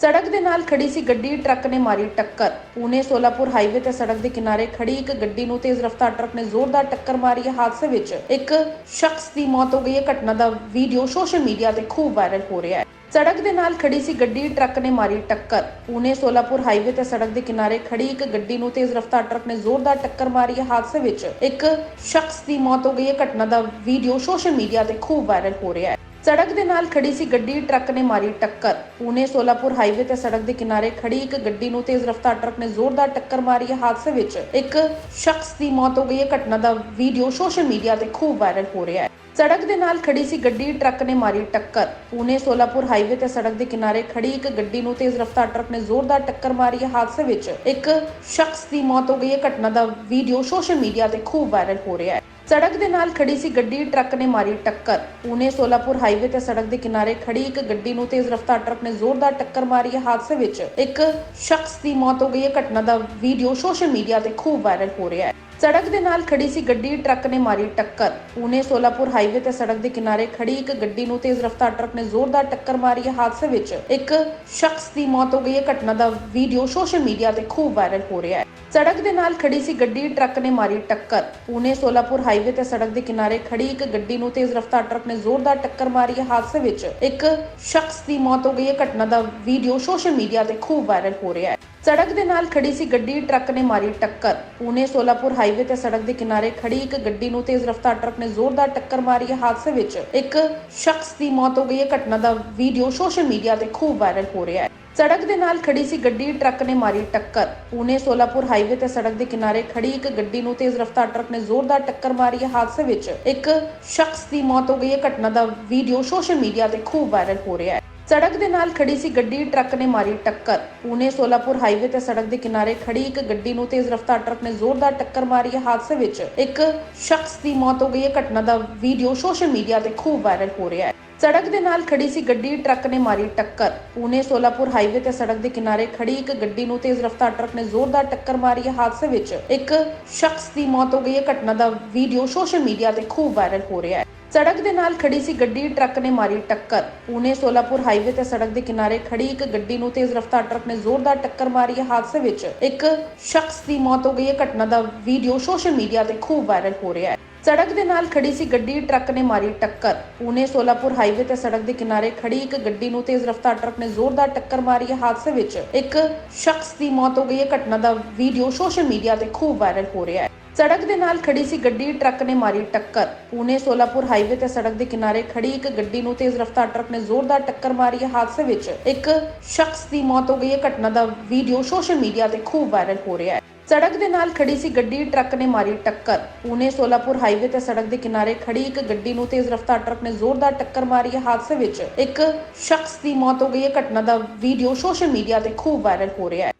ਸੜਕ ਦੇ ਨਾਲ ਖੜੀ ਸੀ ਗੱਡੀ, ਟਰੱਕ ਨੇ ਮਾਰੀ ਟੱਕਰ। ਪੂਨੇ ਸੋਲਾਪੁਰ ਹਾਈਵੇ ਤੇ ਸੜਕ ਦੇ ਕਿਨਾਰੇ ਖੜੀ ਇੱਕ ਗੱਡੀ ਨੂੰ ਤੇਜ਼ ਰਫ਼ਤਾਰ ਟਰੱਕ ਨੇ ਜ਼ੋਰਦਾਰ ਟੱਕਰ ਮਾਰੀ। ਹੈ ਹਾਦਸੇ ਵਿੱਚ ਇੱਕ ਸ਼ਖਸ ਦੀ ਮੌਤ ਹੋ ਗਈ। ਹੈ ਘਟਨਾ ਦਾ ਵੀਡੀਓ ਸੋਸ਼ਲ ਮੀਡੀਆ ਤੇ ਖੂਬ ਵਾਇਰਲ ਹੋ ਰਿਹਾ ਹੈ। ਸੜਕ ਦੇ ਨਾਲ ਖੜੀ ਸੀ ਗੱਡੀ, ਟਰੱਕ ਨੇ ਮਾਰੀ ਟੱਕਰ। ਪੂਨੇ ਸੋਲਾਪੁਰ ਹਾਈਵੇ ਤੇ ਸੜਕ ਦੇ ਕਿਨਾਰੇ ਖੜੀ ਇੱਕ ਗੱਡੀ ਨੂੰ ਤੇਜ਼ ਰਫ਼ਤਾਰ ਟਰੱਕ ਨੇ ਜ਼ੋਰਦਾਰ ਟੱਕਰ ਮਾਰੀ। ਹੈ ਹਾਦਸੇ ਵਿੱਚ ਇੱਕ ਸ਼ਖਸ ਦੀ ਮੌਤ ਹੋ ਗਈ। ਹੈ ਘਟਨਾ ਦਾ ਵੀਡੀਓ ਸੋਸ਼ਲ ਮੀਡੀਆ ਤੇ ਖੂਬ ਵਾਇਰਲ ਹੋ ਰਿਹਾ ਹੈ। ਸੜਕ ਦੇ ਨਾਲ ਖੜੀ ਸੀ ਗੱਡੀ, ਟਰੱਕ ਨੇ ਮਾਰੀ ਟੱਕਰ। ਪੂਨੇ ਸੋਲਾਪੁਰ ਹਾਈਵੇ ਤੇ ਸੜਕ ਦੇ ਕਿਨਾਰੇ ਖੜੀ ਇੱਕ ਗੱਡੀ ਨੂੰ ਤੇਜ਼ ਰਫ਼ਤਾਰ ਟਰੱਕ ਨੇ ਜ਼ੋਰਦਾਰ ਟੱਕਰ ਮਾਰੀ। ਹੈ ਹਾਦਸੇ ਵਿੱਚ ਇੱਕ ਸ਼ਖਸ ਦੀ ਮੌਤ ਹੋ ਗਈ। ਹੈ ਘਟਨਾ ਦਾ ਵੀਡੀਓ ਸੋਸ਼ਲ ਮੀਡੀਆ ਤੇ ਖੂਬ ਵਾਇਰਲ ਹੋ ਰਿਹਾ ਹੈ। ਸੜਕ ਦੇ ਨਾਲ ਖੜੀ ਸੀ ਗੱਡੀ, ਟਰੱਕ ਨੇ ਮਾਰੀ ਟੱਕਰ। ਪੂਨੇ ਸੋਲਾਪੁਰ ਹਾਈਵੇ ਤੇ ਸੜਕ ਦੇ ਕਿਨਾਰੇ ਖੜੀ ਇੱਕ ਗੱਡੀ ਨੂੰ ਤੇਜ਼ ਰਫ਼ਤਾਰ ਟਰੱਕ ਨੇ ਜ਼ੋਰਦਾਰ ਟੱਕਰ ਮਾਰੀ। ਹੈ ਹਾਦਸੇ ਵਿੱਚ ਇੱਕ ਸ਼ਖਸ ਦੀ ਮੌਤ ਹੋ ਗਈ। ਹੈ ਘਟਨਾ ਦਾ ਵੀਡੀਓ ਸੋਸ਼ਲ ਮੀਡੀਆ ਤੇ ਖੂਬ ਵਾਇਰਲ ਹੋ ਰਿਹਾ ਹੈ। ਸੜਕ ਦੇ ਨਾਲ ਖੜੀ ਸੀ ਗੱਡੀ, ਟਰੱਕ ਨੇ ਮਾਰੀ ਟੱਕਰ। ਪੂਨੇ ਸੋਲਾਪੁਰ ਹਾਈਵੇ ਤੇ ਸੜਕ ਦੇ ਕਿਨਾਰੇ ਖੜੀ ਇੱਕ ਗੱਡੀ ਨੂੰ ਤੇਜ਼ ਰਫ਼ਤਾਰ ਟਰੱਕ ਨੇ ਜ਼ੋਰਦਾਰ ਟੱਕਰ ਮਾਰੀ। ਹੈ ਹਾਦਸੇ ਵਿੱਚ ਇੱਕ ਸ਼ਖਸ ਦੀ ਮੌਤ ਹੋ ਗਈ। ਹੈ ਘਟਨਾ ਦਾ ਵੀਡੀਓ ਸੋਸ਼ਲ ਮੀਡੀਆ ਤੇ ਖੂਬ ਵਾਇਰਲ ਹੋ ਰਿਹਾ ਹੈ। ਸੜਕ ਦੇ ਨਾਲ ਖੜੀ ਸੀ ਗੱਡੀ, ਟਰੱਕ ਨੇ ਮਾਰੀ ਟੱਕਰ। ਪੂਨੇ ਸੋਲਾਪੁਰ ਹਾਈਵੇ ਤੇ ਸੜਕ ਦੇ ਕਿਨਾਰੇ ਖੜੀ ਇੱਕ ਗੱਡੀ ਨੂੰ ਤੇਜ਼ ਰਫ਼ਤਾਰ ਟਰੱਕ ਨੇ ਜ਼ੋਰਦਾਰ ਟੱਕਰ ਮਾਰੀ। ਹੈ ਹਾਦਸੇ ਵਿੱਚ ਇੱਕ ਸ਼ਖਸ ਦੀ ਮੌਤ ਹੋ ਗਈ। ਹੈ ਘਟਨਾ ਦਾ ਵੀਡੀਓ ਸੋਸ਼ਲ ਮੀਡੀਆ ਤੇ ਖੂਬ ਵਾਇਰਲ ਹੋ ਰਿਹਾ ਹੈ। ਸੜਕ ਦੇ ਨਾਲ ਖੜੀ ਸੀ ਗੱਡੀ, ਟਰੱਕ ਨੇ ਮਾਰੀ ਟੱਕਰ। ਪੂਨੇ ਸੋਲਾਪੁਰ ਹਾਈਵੇ ਤੇ ਸੜਕ ਦੇ ਕਿਨਾਰੇ ਖੜੀ ਇੱਕ ਗੱਡੀ ਨੂੰ ਤੇਜ਼ ਰਫ਼ਤਾਰ ਟਰੱਕ ਨੇ ਜ਼ੋਰਦਾਰ ਟੱਕਰ ਮਾਰੀ। ਹੈ ਹਾਦਸੇ ਵਿੱਚ ਇੱਕ ਸ਼ਖਸ ਦੀ ਮੌਤ ਹੋ ਗਈ। ਹੈ ਘਟਨਾ ਦਾ ਵੀਡੀਓ ਸੋਸ਼ਲ ਮੀਡੀਆ ਤੇ ਖੂਬ ਵਾਇਰਲ ਹੋ ਰਿਹਾ ਹੈ। ਸੜਕ ਦੇ ਨਾਲ ਖੜੀ ਸੀ ਗੱਡੀ, ਟਰੱਕ ਨੇ ਮਾਰੀ ਟੱਕਰ। ਪੂਨੇ ਸੋਲਾਪੁਰ ਹਾਈਵੇ ਤੇ ਸੜਕ ਦੇ ਕਿਨਾਰੇ ਖੜੀ ਇੱਕ ਗੱਡੀ ਨੂੰ ਤੇਜ਼ ਰਫ਼ਤਾਰ ਟਰੱਕ ਨੇ ਜ਼ੋਰਦਾਰ ਟੱਕਰ ਮਾਰੀ। ਹੈ ਹਾਦਸੇ ਵਿੱਚ ਇੱਕ ਸ਼ਖਸ ਦੀ ਮੌਤ ਹੋ ਗਈ। ਹੈ ਘਟਨਾ ਦਾ ਵੀਡੀਓ ਸੋਸ਼ਲ ਮੀਡੀਆ ਤੇ ਖੂਬ ਵਾਇਰਲ ਹੋ ਰਿਹਾ ਹੈ। ਸੜਕ ਦੇ ਨਾਲ ਖੜੀ ਸੀ ਗੱਡੀ, ਟਰੱਕ ਨੇ ਮਾਰੀ ਟੱਕਰ। ਪੂਨੇ ਸੋਲਾਪੁਰ ਹਾਈਵੇ ਤੇ ਸੜਕ ਦੇ ਕਿਨਾਰੇ ਖੜੀ ਇੱਕ ਗੱਡੀ ਨੂੰ ਤੇਜ਼ ਰਫ਼ਤਾਰ ਟਰੱਕ ਨੇ ਜ਼ੋਰਦਾਰ ਟੱਕਰ ਮਾਰੀ। ਹੈ ਹਾਦਸੇ ਵਿੱਚ ਇੱਕ ਸ਼ਖਸ ਦੀ ਮੌਤ ਹੋ ਗਈ। ਹੈ ਘਟਨਾ ਦਾ ਵੀਡੀਓ ਸੋਸ਼ਲ ਮੀਡੀਆ ਤੇ ਖੂਬ ਵਾਇਰਲ ਹੋ ਰਿਹਾ ਹੈ। ਸੜਕ ਦੇ ਨਾਲ ਖੜੀ ਸੀ ਗੱਡੀ, ਟਰੱਕ ਨੇ ਮਾਰੀ ਟੱਕਰ। ਪੂਨੇ ਸੋਲਾਪੁਰ ਹਾਈਵੇ ਤੇ ਸੜਕ ਦੇ ਕਿਨਾਰੇ ਖੜੀ ਇੱਕ ਗੱਡੀ ਨੂੰ ਤੇਜ਼ ਰਫ਼ਤਾਰ ਟਰੱਕ ਨੇ ਜ਼ੋਰਦਾਰ ਟੱਕਰ ਮਾਰੀ। ਹੈ ਹਾਦਸੇ ਵਿੱਚ ਇੱਕ ਸ਼ਖਸ ਦੀ ਮੌਤ ਹੋ ਗਈ। ਹੈ ਘਟਨਾ ਦਾ ਵੀਡੀਓ ਸੋਸ਼ਲ ਮੀਡੀਆ ਤੇ ਖੂਬ ਵਾਇਰਲ ਹੋ ਰਿਹਾ ਹੈ। ਸੜਕ ਦੇ ਨਾਲ ਖੜੀ ਸੀ ਗੱਡੀ, ਟਰੱਕ ਨੇ ਮਾਰੀ ਟੱਕਰ। ਪੂਨੇ ਸੋਲਾਪੁਰ ਹਾਈਵੇ ਤੇ ਸੜਕ ਦੇ ਕਿਨਾਰੇ ਖੜੀ ਇੱਕ ਗੱਡੀ ਨੂੰ ਤੇਜ਼ ਰਫ਼ਤਾਰ ਟਰੱਕ ਨੇ ਜ਼ੋਰਦਾਰ ਟੱਕਰ ਮਾਰੀ। ਹੈ ਹਾਦਸੇ ਵਿੱਚ ਇੱਕ ਸ਼ਖਸ ਦੀ ਮੌਤ ਹੋ ਗਈ। ਹੈ ਘਟਨਾ ਦਾ ਵੀਡੀਓ ਸੋਸ਼ਲ ਮੀਡੀਆ ਤੇ ਖੂਬ ਵਾਇਰਲ ਹੋ ਰਿਹਾ ਹੈ। ਸੜਕ ਦੇ ਨਾਲ ਖੜੀ ਸੀ ਗੱਡੀ, ਟਰੱਕ ਨੇ ਮਾਰੀ ਟੱਕਰ। ਪੂਨੇ ਸੋਲਾਪੁਰ ਹਾਈਵੇ ਤੇ ਸੜਕ ਦੇ ਕਿਨਾਰੇ ਖੜੀ ਇੱਕ ਗੱਡੀ ਨੂੰ ਤੇਜ਼ ਰਫ਼ਤਾਰ ਟਰੱਕ ਨੇ ਜ਼ੋਰਦਾਰ ਟੱਕਰ ਮਾਰੀ। ਹੈ ਹਾਦਸੇ ਵਿੱਚ ਇੱਕ ਸ਼ਖਸ ਦੀ ਮੌਤ ਹੋ ਗਈ। ਹੈ ਘਟਨਾ ਦਾ ਵੀਡੀਓ ਸੋਸ਼ਲ ਮੀਡੀਆ ਤੇ ਖੂਬ ਵਾਇਰਲ ਹੋ ਰਿਹਾ ਹੈ। ਸੜਕ ਦੇ ਨਾਲ ਖੜੀ ਸੀ ਗੱਡੀ, ਟਰੱਕ ਨੇ ਮਾਰੀ ਟੱਕਰ। ਪੂਨੇ ਸੋਲਾਪੁਰ ਹਾਈਵੇ ਤੇ ਸੜਕ ਦੇ ਕਿਨਾਰੇ ਖੜੀ ਇੱਕ ਗੱਡੀ ਨੂੰ ਤੇਜ਼ ਰਫ਼ਤਾਰ ਟਰੱਕ ਨੇ ਜ਼ੋਰਦਾਰ ਟੱਕਰ ਮਾਰੀ। ਹੈ ਹਾਦਸੇ ਵਿੱਚ ਇੱਕ ਸ਼ਖਸ ਦੀ ਮੌਤ ਹੋ ਗਈ। ਹੈ ਘਟਨਾ ਦਾ ਵੀਡੀਓ ਸੋਸ਼ਲ ਮੀਡੀਆ ਤੇ ਖੂਬ ਵਾਇਰਲ ਹੋ ਰਿਹਾ ਹੈ। ਸੜਕ ਦੇ ਨਾਲ ਖੜੀ ਸੀ ਗੱਡੀ, ਟਰੱਕ ਨੇ ਮਾਰੀ ਟੱਕਰ। ਪੂਨੇ ਸੋਲਾਪੁਰ ਹਾਈਵੇ ਤੇ ਸੜਕ ਦੇ ਕਿਨਾਰੇ ਖੜੀ ਇੱਕ ਗੱਡੀ ਨੂੰ ਤੇਜ਼ ਰਫ਼ਤਾਰ ਟਰੱਕ ਨੇ ਜ਼ੋਰਦਾਰ ਟੱਕਰ ਮਾਰੀ। ਹੈ ਹਾਦਸੇ ਵਿੱਚ ਇੱਕ ਸ਼ਖਸ ਦੀ ਮੌਤ ਹੋ ਗਈ। ਹੈ ਘਟਨਾ ਦਾ ਵੀਡੀਓ ਸੋਸ਼ਲ ਮੀਡੀਆ ਤੇ ਖੂਬ ਵਾਇਰਲ ਹੋ ਰਿਹਾ ਹੈ। ਸੜਕ ਦੇ ਨਾਲ ਖੜੀ ਸੀ ਗੱਡੀ, ਟਰੱਕ ਨੇ ਮਾਰੀ ਟੱਕਰ। ਪੂਨੇ ਸੋਲਾਪੁਰ ਹਾਈਵੇ ਤੇ ਸੜਕ ਦੇ ਕਿਨਾਰੇ ਖੜੀ ਇੱਕ ਗੱਡੀ ਨੂੰ ਤੇਜ਼ ਰਫ਼ਤਾਰ ਟਰੱਕ ਨੇ ਜ਼ੋਰਦਾਰ ਟੱਕਰ ਮਾਰੀ। ਹੈ ਹਾਦਸੇ ਵਿੱਚ ਇੱਕ ਸ਼ਖਸ ਦੀ ਮੌਤ ਹੋ ਗਈ। ਹੈ ਘਟਨਾ ਦਾ ਵੀਡੀਓ ਸੋਸ਼ਲ ਮੀਡੀਆ ਤੇ ਖੂਬ ਵਾਇਰਲ ਹੋ ਰਿਹਾ ਹੈ।